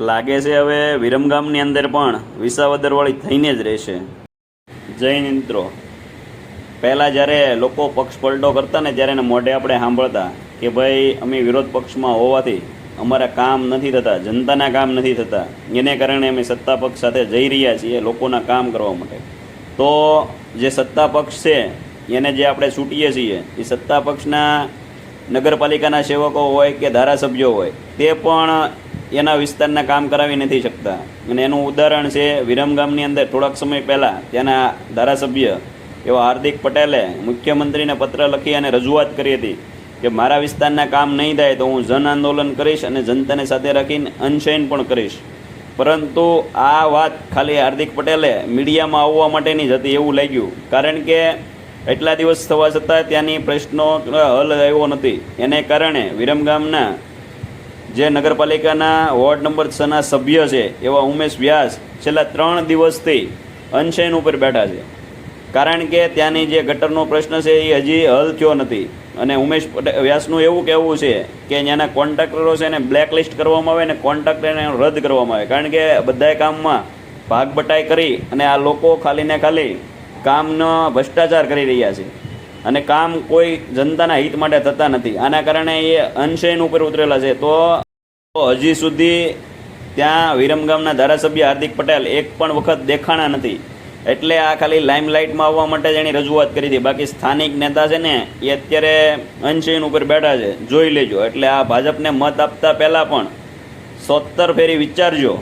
લાગે છે હવે વિરમગામની અંદર પણ વિસાવદરવાળી થઈને જ રહેશે. જૈન મિત્રો. પહેલાં જ્યારે લોકો પક્ષ પલટો કરતા ને ત્યારે એને મોઢે આપણે સાંભળતા કે ભાઈ, અમે વિરોધ પક્ષમાં હોવાથી અમારા કામ નથી થતા, જનતાના કામ નથી થતા. એને કારણે અમે સત્તા પક્ષ સાથે જઈ રહ્યા છીએ લોકોના કામ કરવા માટે. તો જે સત્તા પક્ષ છે, એને જે આપણે છૂટીએ છીએ, એ સત્તા પક્ષના નગરપાલિકાના સેવકો હોય કે ધારાસભ્યો હોય, તે પણ એના વિસ્તારના કામ કરાવી નથી શકતા. અને એનું ઉદાહરણ છે વિરમગામની અંદર થોડાક સમય પહેલાં ત્યાંના ધારાસભ્ય એવા હાર્દિક પટેલે મુખ્યમંત્રીને પત્ર લખી અને રજૂઆત કરી હતી કે મારા વિસ્તારના કામ નહીં થાય તો હું જન આંદોલન કરીશ અને જનતાને સાથે રાખીને અનશયન પણ કરીશ. પરંતુ આ વાત ખાલી હાર્દિક પટેલે મીડિયામાં આવવા માટેની જ હતી એવું લાગ્યું. કારણ કે એટલા દિવસ થવા છતાં ત્યાંની પ્રશ્નો હલ આવ્યો નથી. એને કારણે વિરમગામના જે નગરપાલિકાના વોર્ડ નંબર છના સભ્ય છે, એવા ઉમેશ વ્યાસ છેલ્લા ત્રણ દિવસથી અનશયન ઉપર બેઠા છે. કારણ કે ત્યાંની જે ગટરનો પ્રશ્ન છે, એ હજી હલ થયો નથી. અને ઉમેશ વ્યાસનું એવું કહેવું છે કે ત્યાંના કોન્ટ્રાક્ટરો છે એને બ્લેકલિસ્ટ કરવામાં આવે અને કોન્ટ્રાક્ટ એને રદ કરવામાં આવે. કારણ કે બધાય કામમાં ભાગ બટાઈ કરી અને આ લોકો ખાલી ને ખાલી કામનો ભ્રષ્ટાચાર કરી રહ્યા છે. અને કામ કોઈ જનતાના હિત માટે થતા નથી. આના કારણે એ અનશયન ઉપર ઉતરેલા છે. તો હજી સુધી ત્યાં વિરમગામના ધારાસભ્ય હાર્દિક પટેલ એક પણ વખત દેખાણા નથી. એટલે આ ખાલી લાઇમલાઇટમાં આવવા માટે જ એની રજૂઆત કરી હતી. બાકી સ્થાનિક નેતા છે ને, એ અત્યારે અનશયન ઉપર બેઠા છે. જોઈ લેજો. એટલે આ ભાજપને મત આપતા પહેલાં પણ સોતર ફેરી વિચારજો.